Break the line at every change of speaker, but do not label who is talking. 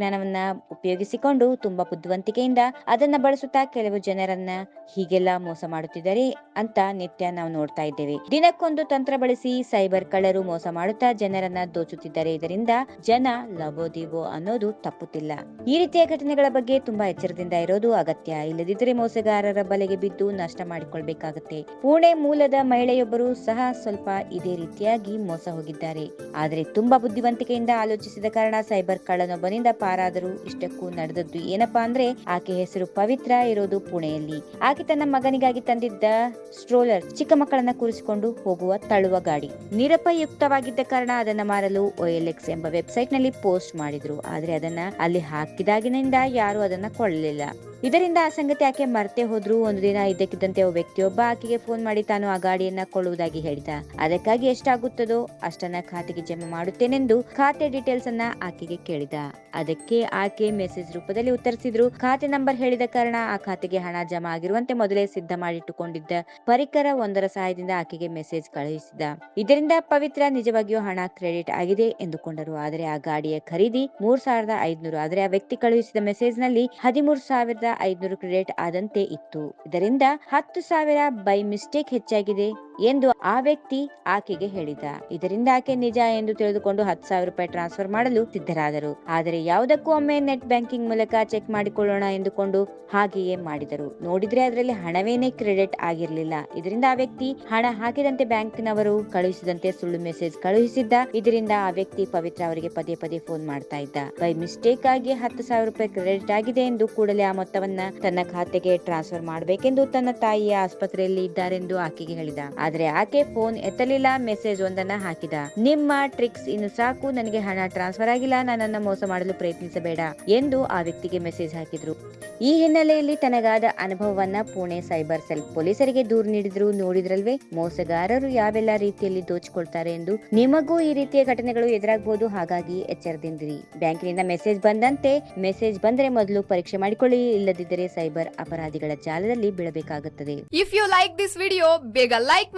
ತಂತ್ರಜ್ಞಾನವನ್ನ ಉಪಯೋಗಿಸಿಕೊಂಡು ತುಂಬಾ ಬುದ್ಧಿವಂತಿಕೆಯಿಂದ ಅದನ್ನ ಬಳಸುತ್ತಾ ಕೆಲವು ಜನರನ್ನ ಹೀಗೆಲ್ಲ ಮೋಸ ಮಾಡುತ್ತಿದ್ದಾರೆ ಅಂತ ನಿತ್ಯ ನಾವು ನೋಡ್ತಾ ಇದ್ದೇವೆ. ದಿನಕ್ಕೊಂದು ತಂತ್ರ ಬಳಸಿ ಸೈಬರ್ ಕಳ್ಳರು ಮೋಸ ಮಾಡುತ್ತಾ ಜನರನ್ನ ದೋಚುತ್ತಿದ್ದಾರೆ. ಇದರಿಂದ ಜನ ಲಬೋದಿವೋ ಅನ್ನೋದು ತಪ್ಪುತ್ತಿಲ್ಲ. ಈ ರೀತಿಯ ಘಟನೆಗಳ ಬಗ್ಗೆ ತುಂಬಾ ಎಚ್ಚರದಿಂದ ಇರೋದು ಅಗತ್ಯ. ಇಲ್ಲದಿದ್ದರೆ ಮೋಸಗಾರರ ಬಲೆಗೆ ಬಿದ್ದು ನಷ್ಟ ಮಾಡಿಕೊಳ್ಬೇಕಾಗತ್ತೆ. ಪುಣೆ ಮೂಲದ ಮಹಿಳೆಯೊಬ್ಬರು ಸಹ ಸ್ವಲ್ಪ ಇದೇ ರೀತಿಯಾಗಿ ಮೋಸ ಹೋಗಿದ್ದಾರೆ. ಆದರೆ ತುಂಬಾ ಬುದ್ಧಿವಂತಿಕೆಯಿಂದ ಆಲೋಚಿಸಿದ ಕಾರಣ ಸೈಬರ್ ಕಳ್ಳನೊಬ್ಬನಿಂದ ಪಾರಾದರು ಇಷ್ಟಕ್ಕೂ ನಡೆದದ್ದು ಏನಪ್ಪಾ ಅಂದ್ರೆ ಆಕೆ ಹೆಸರು ಪವಿತ್ರ ಇರೋದು ಪುಣೆಯಲ್ಲಿ. ಆಕೆ ತನ್ನ ಮಗನಿಗಾಗಿ ತಂದಿದ್ದ ಸ್ಟ್ರೋಲರ್ ಚಿಕ್ಕ ಮಕ್ಕಳನ್ನ ಕೂರಿಸಿಕೊಂಡು ಹೋಗುವ ತಳ್ಳುವ ಗಾಡಿ. ನಿರಪಯುಕ್ತವಾಗಿದ್ದ ಕಾರಣ ಅದನ್ನ ಮಾರಲು ಎಕ್ಸ್ ಎಂಬ ವೆಬ್ಸೈಟ್ನಲ್ಲಿ ಪೋಸ್ಟ್ ಮಾಡಿದ್ರು. ಆದ್ರೆ ಅದನ್ನ ಅಲ್ಲಿ ಹಾಕಿದಾಗಿನಿಂದ ಯಾರು ಅದನ್ನ ಕೊಳ್ಳಲಿಲ್ಲ. ಇದರಿಂದ ಆ ಸಂಗತಿ ಆಕೆ ಮರ್ತೆ ಹೋದ್ರು. ಒಂದು ದಿನ ಇದ್ದಕ್ಕಿದ್ದಂತೆ ಒಬ್ಬ ವ್ಯಕ್ತಿಯೊಬ್ಬ ಆಕೆಗೆ ಫೋನ್ ಮಾಡಿ ತಾನು ಆ ಗಾಡಿಯನ್ನ ಕೊಳ್ಳುವುದಾಗಿ ಹೇಳಿದ. ಅದಕ್ಕಾಗಿ ಎಷ್ಟಾಗುತ್ತದೋ ಅಷ್ಟನ್ನ ಖಾತೆಗೆ ಜಮೆ ಮಾಡುತ್ತೇನೆಂದು ಖಾತೆ ಡೀಟೇಲ್ಸ್ ಅನ್ನ ಆಕೆಗೆ ಕೇಳಿದ. ಅದಕ್ಕೆ ಆಕೆ ಮೆಸೇಜ್ ರೂಪದಲ್ಲಿ ಉತ್ತರಿಸಿದ್ರು. ಖಾತೆ ನಂಬರ್ ಹೇಳಿದ ಕಾರಣ ಆ ಖಾತೆಗೆ ಹಣ ಜಮಾ ಆಗಿರುವಂತೆ ಮೊದಲೇ ಸಿದ್ಧ ಮಾಡಿಟ್ಟುಕೊಂಡಿದ್ದ ಪರಿಕರ ಒಂದರ ಸಹಾಯದಿಂದ ಆಕೆಗೆ ಮೆಸೇಜ್ ಕಳುಹಿಸಿದ. ಇದರಿಂದ ಪವಿತ್ರ ನಿಜವಾಗಿಯೂ ಹಣ ಕ್ರೆಡಿಟ್ ಆಗಿದೆ ಎಂದುಕೊಂಡರು. ಆದರೆ ಆ ಗಾಡಿಯ ಖರೀದಿ ಮೂರ್ ಸಾವಿರದ ಐದ್ನೂರು. ಆದರೆ ಆ ವ್ಯಕ್ತಿ ಕಳುಹಿಸಿದ ಮೆಸೇಜ್ನಲ್ಲಿ ಹದಿಮೂರು ಸಾವಿರದ ಐದ್ನೂರು ಕ್ರೆಡಿಟ್ ಆದಂತೆ ಇತ್ತು. ಇದರಿಂದ ಹತ್ತು ಸಾವಿರ ಬೈ ಮಿಸ್ಟೇಕ್ ಹೆಚ್ಚಾಗಿದೆ. ಎಂದು ಆ ವ್ಯಕ್ತಿ ಆಕೆಗೆ ಹೇಳಿದ. ಇದರಿಂದ ಆಕೆ ನಿಜ ಎಂದು ತಿಳಿದುಕೊಂಡು ಹತ್ತು ಸಾವಿರ ರೂಪಾಯಿ ಟ್ರಾನ್ಸ್ಫರ್ ಮಾಡಲು ಸಿದ್ಧರಾದರು. ಆದರೆ ಯಾವುದಕ್ಕೂ ಒಮ್ಮೆ ನೆಟ್ ಬ್ಯಾಂಕಿಂಗ್ ಮೂಲಕ ಚೆಕ್ ಮಾಡಿಕೊಳ್ಳೋಣ ಎಂದುಕೊಂಡು ಹಾಗೆಯೇ ಮಾಡಿದರು. ನೋಡಿದ್ರೆ ಅದರಲ್ಲಿ ಹಣವೇನೇ ಕ್ರೆಡಿಟ್ ಆಗಿರಲಿಲ್ಲ. ಇದರಿಂದ ಆ ವ್ಯಕ್ತಿ ಹಣ ಹಾಕಿದಂತೆ ಬ್ಯಾಂಕ್ನವರು ಕಳುಹಿಸಿದಂತೆ ಸುಳ್ಳು ಮೆಸೇಜ್ ಕಳುಹಿಸಿದ್ದ. ಇದರಿಂದ ಆ ವ್ಯಕ್ತಿ ಪವಿತ್ರ ಅವರಿಗೆ ಪದೇ ಪದೇ ಫೋನ್ ಮಾಡ್ತಾ ಇದ್ದ. ಬೈ ಮಿಸ್ಟೇಕ್ ಆಗಿ ಹತ್ತು ಸಾವಿರ ರೂಪಾಯಿ ಕ್ರೆಡಿಟ್ ಆಗಿದೆ ಎಂದು ಕೂಡಲೇ ಆ ಮೊತ್ತವನ್ನ ತನ್ನ ಖಾತೆಗೆ ಟ್ರಾನ್ಸ್ಫರ್ ಮಾಡಬೇಕೆಂದು ತನ್ನ ತಾಯಿಯ ಆಸ್ಪತ್ರೆಯಲ್ಲಿ ಇದ್ದಾರೆಂದು ಆಕೆಗೆ ಹೇಳಿದ. ಆದ್ರೆ ಆಕೆ ಫೋನ್ ಎತ್ತಲಿಲ್ಲ, ಮೆಸೇಜ್ ಒಂದನ್ನ ಹಾಕಿದ. ನಿಮ್ಮ ಟ್ರಿಕ್ಸ್ ಇನ್ನು ಸಾಕು, ನನಗೆ ಹಣ ಟ್ರಾನ್ಸ್ಫರ್ ಆಗಿಲ್ಲ, ನನ್ನನ್ನ ಮೋಸ ಮಾಡಲು ಪ್ರಯತ್ನಿಸಬೇಡ ಎಂದು ಆ ವ್ಯಕ್ತಿಗೆ ಮೆಸೇಜ್ ಹಾಕಿದ್ರು. ಈ ಹಿನ್ನೆಲೆಯಲ್ಲಿ ತನಗಾದ ಅನುಭವವನ್ನ ಪುಣೆ ಸೈಬರ್ ಸೆಲ್ ಪೊಲೀಸರಿಗೆ ದೂರು ನೀಡಿದ್ರು. ನೋಡಿದ್ರಲ್ವೇ, ಮೋಸಗಾರರು ಯಾವೆಲ್ಲ ರೀತಿಯಲ್ಲಿ ದೋಚಿಕೊಳ್ತಾರೆ ಎಂದು ನಿಮಗೂ ಈ ರೀತಿಯ ಘಟನೆಗಳು ಎದುರಾಗಬಹುದು ಹಾಗಾಗಿ ಎಚ್ಚರದಿಂದಿರಿ. ಬ್ಯಾಂಕಿನಿಂದ ಮೆಸೇಜ್ ಬಂದಂತೆ, ಮೆಸೇಜ್ ಬಂದ್ರೆ ಮೊದಲು ಪರೀಕ್ಷೆ ಮಾಡಿಕೊಳ್ಳಿ. ಇಲ್ಲದಿದ್ದರೆ ಸೈಬರ್ ಅಪರಾಧಿಗಳ ಜಾಲದಲ್ಲಿ ಬೀಳಬೇಕಾಗುತ್ತದೆ.
If you like this video ಬೇಗ ಲೈಕ್